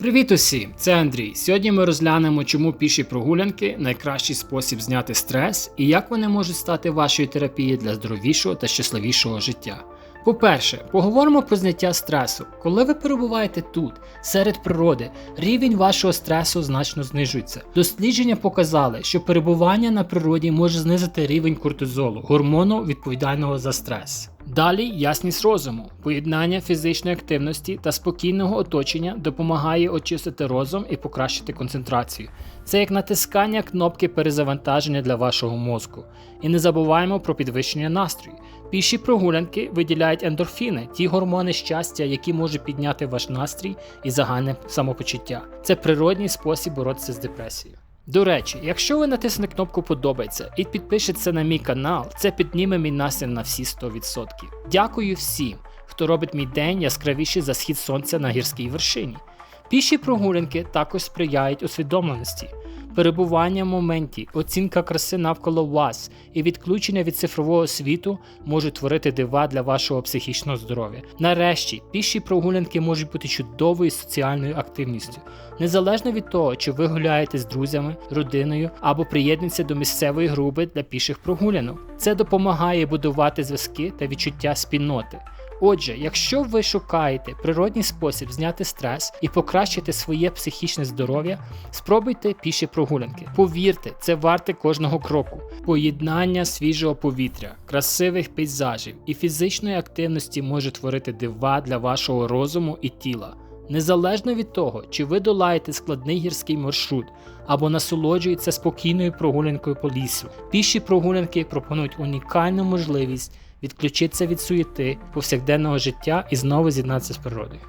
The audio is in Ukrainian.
Привіт усім! Це Андрій. Сьогодні ми розглянемо, чому піші прогулянки найкращий спосіб зняти стрес і як вони можуть стати вашою терапією для здоровішого та щасливішого життя. По-перше, поговоримо про зняття стресу. Коли ви перебуваєте тут, серед природи, рівень вашого стресу значно знижується. Дослідження показали, що перебування на природі може знизити рівень кортизолу, гормону відповідального за стрес. Далі ясність розуму. Поєднання фізичної активності та спокійного оточення допомагає очистити розум і покращити концентрацію. Це як натискання кнопки перезавантаження для вашого мозку. І не забуваємо про підвищення настрою. Піші прогулянки виділяють ендорфіни, ті гормони щастя, які можуть підняти ваш настрій і загальне самопочуття. Це природній спосіб боротися з депресією. До речі, якщо ви натиснете кнопку Подобається і підпишеться на мій канал, це підніме мій настрій на всі 100%. Дякую всім, хто робить мій день яскравіший за схід сонця на гірській вершині. Піші прогулянки також сприяють усвідомленості. Перебування в моменті, оцінка краси навколо вас і відключення від цифрового світу можуть творити дива для вашого психічного здоров'я. Нарешті, піші прогулянки можуть бути чудовою соціальною активністю, незалежно від того, чи ви гуляєте з друзями, родиною або приєднуєтеся до місцевої групи для піших прогулянок. Це допомагає будувати зв'язки та відчуття спільноти. Отже, якщо ви шукаєте природній спосіб зняти стрес і покращити своє психічне здоров'я, спробуйте піші прогулянки. Повірте, це варте кожного кроку. Поєднання свіжого повітря, красивих пейзажів і фізичної активності може творити дива для вашого розуму і тіла. Незалежно від того, чи ви долаєте складний гірський маршрут або насолоджуєтеся спокійною прогулянкою по лісу, піші прогулянки пропонують унікальну можливість відключитися від суєти повсякденного життя і знову з'єднатися з природою.